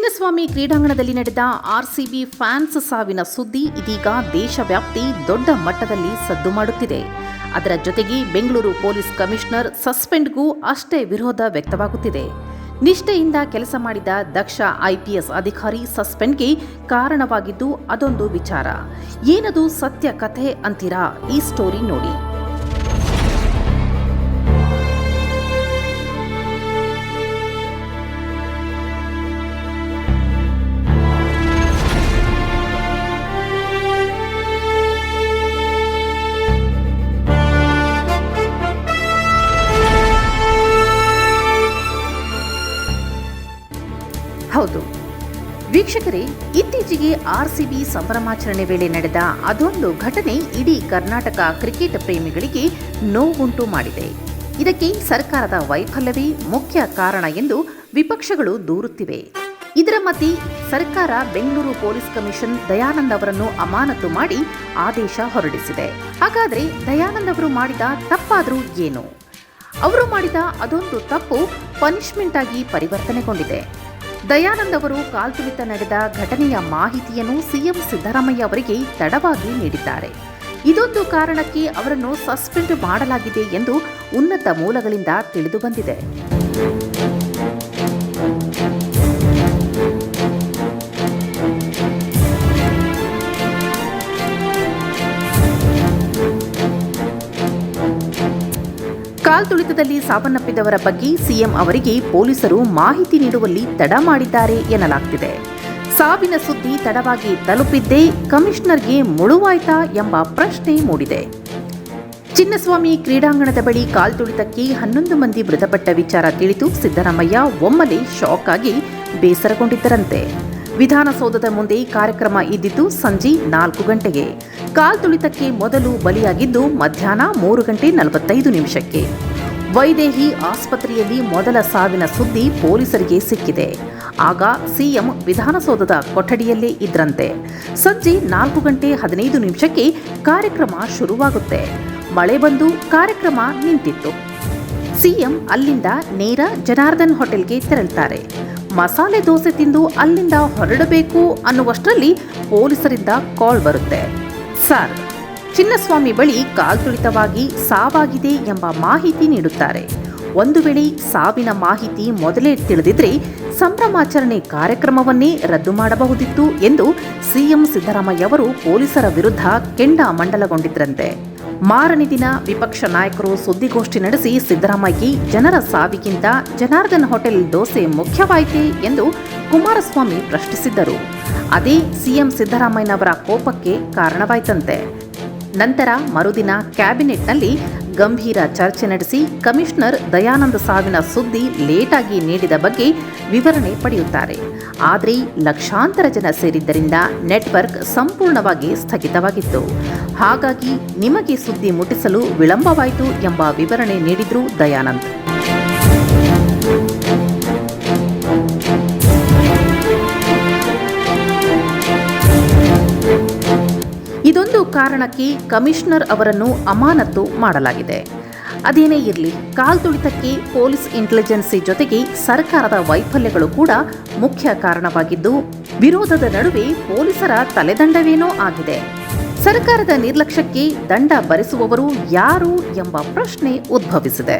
ಚಿನ್ನಸ್ವಾಮಿ ಕ್ರೀಡಾಂಗಣದಲ್ಲಿ ನಡೆದ RCB fans ಸಾವಿನ ಸುದ್ದಿ ಇದೀಗ ದೇಶವ್ಯಾಪ್ತಿ ದೊಡ್ಡ ಮಟ್ಟದಲ್ಲಿ ಸದ್ದು ಮಾಡುತ್ತಿದೆ. ಅದರ ಜೊತೆಗೆ ಬೆಂಗಳೂರು ಪೊಲೀಸ್ ಕಮಿಷನರ್ ಸಸ್ಪೆಂಡ್ಗೂ ಅಷ್ಟೇ ವಿರೋಧ ವ್ಯಕ್ತವಾಗುತ್ತಿದೆ. ನಿಷ್ಠೆಯಿಂದ ಕೆಲಸ ಮಾಡಿದ ದಕ್ಷ ಐಪಿಎಸ್ ಅಧಿಕಾರಿ ಸಸ್ಪೆಂಡ್ಗೆ ಕಾರಣವಾಗಿದ್ದು ಅದೊಂದು ವಿಚಾರ. ಏನದು ಸತ್ಯ ಕಥೆ ಅಂತೀರಾ? ಈ ಸ್ಟೋರಿ ನೋಡಿ. ವೀಕ್ಷಕರೇ, ಇತ್ತೀಚೆಗೆ ಆರ್ಸಿಬಿ ಸಂಭ್ರಮಾಚರಣೆ ವೇಳೆ ನಡೆದ ಅದೊಂದು ಘಟನೆ ಇಡೀ ಕರ್ನಾಟಕ ಕ್ರಿಕೆಟ್ ಪ್ರೇಮಿಗಳಿಗೆ ನೋವುಂಟು ಮಾಡಿದೆ. ಇದಕ್ಕೆ ಸರ್ಕಾರದ ವೈಫಲ್ಯವೇ ಮುಖ್ಯ ಕಾರಣ ಎಂದು ವಿಪಕ್ಷಗಳು ದೂರುತ್ತಿವೆ. ಇದರ ಮತಿ ಸರ್ಕಾರ ಬೆಂಗಳೂರು ಪೊಲೀಸ್ ಕಮಿಷನ್ ದಯಾನಂದ್ ಅವರನ್ನು ಅಮಾನತು ಮಾಡಿ ಆದೇಶ ಹೊರಡಿಸಿದೆ. ಹಾಗಾದ್ರೆ ದಯಾನಂದ್ ಅವರು ಮಾಡಿದ ತಪ್ಪಾದರೂ ಏನು? ಅವರು ಮಾಡಿದ ಅದೊಂದು ತಪ್ಪು ಪನಿಷ್ಮೆಂಟ್ ಆಗಿ ಪರಿವರ್ತನೆಗೊಂಡಿದೆ. ದಯಾನಂದ್ ಅವರು ಕಾಲ್ತುಳಿತ ನಡೆದ ಘಟನೆಯ ಮಾಹಿತಿಯನ್ನು ಸಿಎಂ ಸಿದ್ದರಾಮಯ್ಯ ಅವರಿಗೆ ತಡವಾಗಿ ನೀಡಿದ್ದಾರೆ. ಇದೊಂದು ಕಾರಣಕ್ಕೆ ಅವರನ್ನು ಸಸ್ಪೆಂಡ್ ಮಾಡಲಾಗಿದೆ ಎಂದು ಉನ್ನತ ಮೂಲಗಳಿಂದ ತಿಳಿದುಬಂದಿದೆ ಕಾಲ್ತುಳಿತದಲ್ಲಿ ಸಾವನ್ನಪ್ಪಿದವರ ಬಗ್ಗೆ ಸಿಎಂ ಅವರಿಗೆ ಪೊಲೀಸರು ಮಾಹಿತಿ ನೀಡುವಲ್ಲಿ ತಡ ಮಾಡಿದ್ದಾರೆ ಎನ್ನಲಾಗ್ತಿದೆ. ಸಾವಿನ ಸುದ್ದಿ ತಡವಾಗಿ ತಲುಪಿದ್ದೇ ಕಮಿಷನರ್ಗೆ ಮುಳುವಾಯ್ತಾ ಎಂಬ ಪ್ರಶ್ನೆ ಮೂಡಿದೆ. ಚಿನ್ನಸ್ವಾಮಿ ಕ್ರೀಡಾಂಗಣದ ಬಳಿ ಕಾಲ್ತುಳಿತಕ್ಕೆ ಹನ್ನೊಂದು ಮಂದಿ ಮೃತಪಟ್ಟ ವಿಚಾರ ತಿಳಿದು ಸಿದ್ದರಾಮಯ್ಯ ಒಮ್ಮೆಲೆ ಶಾಕ್ ಆಗಿ ಬೇಸರಗೊಂಡಿದ್ದರಂತೆ. ವಿಧಾನಸೌಧದ ಮುಂದೆ ಕಾರ್ಯಕ್ರಮ ಇದ್ದಿದ್ದು ಸಂಜೆ ನಾಲ್ಕು ಗಂಟೆಗೆ. ಕಾಲ್ತುಳಿತಕ್ಕೆ ಮೊದಲು ಬಲಿಯಾಗಿದ್ದು ಮಧ್ಯಾಹ್ನ ಮೂರು ಗಂಟೆ ನಲವತ್ತೈದು ನಿಮಿಷಕ್ಕೆ. ವೈದೇಹಿ ಆಸ್ಪತ್ರೆಯಲ್ಲಿ ಮೊದಲ ಸಾವಿನ ಸುದ್ದಿ ಪೊಲೀಸರಿಗೆ ಸಿಕ್ಕಿದೆ. ಆಗ ಸಿಎಂ ವಿಧಾನಸೌಧದ ಕೊಠಡಿಯಲ್ಲೇ ಇದ್ರಂತೆ. ಸಂಜೆ ನಾಲ್ಕು ಗಂಟೆ ಹದಿನೈದು ನಿಮಿಷಕ್ಕೆ ಕಾರ್ಯಕ್ರಮ ಶುರುವಾಗುತ್ತೆ. ಮಳೆ ಬಂದು ಕಾರ್ಯಕ್ರಮ ನಿಂತಿತ್ತು. ಸಿಎಂ ಅಲ್ಲಿಂದ ನೇರ ಜನಾರ್ದನ್ ಹೋಟೆಲ್ಗೆ ತೆರಳುತ್ತಾರೆ. ಮಸಾಲೆ ದೋಸೆ ತಿಂದು ಅಲ್ಲಿಂದ ಹೊರಡಬೇಕು ಅನ್ನುವಷ್ಟರಲ್ಲಿ ಪೊಲೀಸರಿಂದ ಕಾಲ್ ಬರುತ್ತೆ. ಸರ್, ಚಿನ್ನಸ್ವಾಮಿ ಬಳಿ ಕಾಲ್ತುಳಿತವಾಗಿ ಸಾವಾಗಿದೆ ಎಂಬ ಮಾಹಿತಿ ನೀಡುತ್ತಾರೆ. ಒಂದು ವೇಳೆ ಸಾವಿನ ಮಾಹಿತಿ ಮೊದಲೇ ತಿಳಿದಿದ್ರೆ ಸಂಭ್ರಮಾಚರಣೆ ಕಾರ್ಯಕ್ರಮವನ್ನೇ ರದ್ದು ಮಾಡಬಹುದಿತ್ತು ಎಂದು ಸಿಎಂ ಸಿದ್ದರಾಮಯ್ಯ ಅವರು ಪೊಲೀಸರ ವಿರುದ್ಧ ಕೆಂಡ ಮಂಡಲಗೊಂಡಿದ್ರಂತೆ ಮಾರನೇ ದಿನ ವಿಪಕ್ಷ ನಾಯಕರು ಸುದ್ದಿಗೋಷ್ಠಿ ನಡೆಸಿ ಸಿದ್ದರಾಮಯ್ಯ ಜನರ ಸಾವಿಗಿಂತ ಜನಾರ್ದನ್ ಹೋಟೆಲ್ ದೋಸೆ ಮುಖ್ಯವಾಯಿತೆ ಎಂದು ಕುಮಾರಸ್ವಾಮಿ ಪ್ರಶ್ನಿಸಿದ್ದರು. ಅದೇ ಸಿಎಂ ಸಿದ್ದರಾಮಯ್ಯನವರ ಕೋಪಕ್ಕೆ ಕಾರಣವಾಯಿತಂತೆ. ನಂತರ ಮರುದಿನ ಕ್ಯಾಬಿನೆಟ್ನಲ್ಲಿ ಗಂಭೀರ ಚರ್ಚೆ ನಡೆಸಿ ಕಮಿಷನರ್ ದಯಾನಂದ ಸಾವಿನ ಸುದ್ದಿ ಲೇಟಾಗಿ ನೀಡಿದ ಬಗ್ಗೆ ವಿವರಣೆ ಪಡೆಯುತ್ತಾರೆ. ಆದರೆ ಲಕ್ಷಾಂತರ ಜನ ಸೇರಿದ್ದರಿಂದ ನೆಟ್ವರ್ಕ್ ಸಂಪೂರ್ಣವಾಗಿ ಸ್ಥಗಿತವಾಗಿತ್ತು. ಹಾಗಾಗಿ ನಿಮಗೆ ಸುದ್ದಿ ಮುಟ್ಟಿಸಲು ವಿಳಂಬವಾಯಿತು ಎಂಬ ವಿವರಣೆ ನೀಡಿದ್ರು ದಯಾನಂದ್. ಕಾರಣಕ್ಕೆ ಕಮಿಷನರ್ ಅವರನ್ನು ಅಮಾನತು ಮಾಡಲಾಗಿದೆ. ಅದೇನೇ ಇರಲಿ ಕಾಲ್ತುಳಿತಕ್ಕೆ ಪೊಲೀಸ್ ಇಂಟೆಲಿಜೆನ್ಸಿ ಜೊತೆಗೆ ಸರ್ಕಾರದ ವೈಫಲ್ಯಗಳು ಕೂಡ ಮುಖ್ಯ ಕಾರಣವಾಗಿದ್ದು, ವಿರೋಧದ ನಡುವೆ ಪೊಲೀಸರ ತಲೆದಂಡವೇನೋ ಆಗಿದೆ. ಸರ್ಕಾರದ ನಿರ್ಲಕ್ಷ್ಯಕ್ಕೆ ದಂಡ ಭರಿಸುವವರು ಯಾರು ಎಂಬ ಪ್ರಶ್ನೆ ಉದ್ಭವಿಸಿದೆ.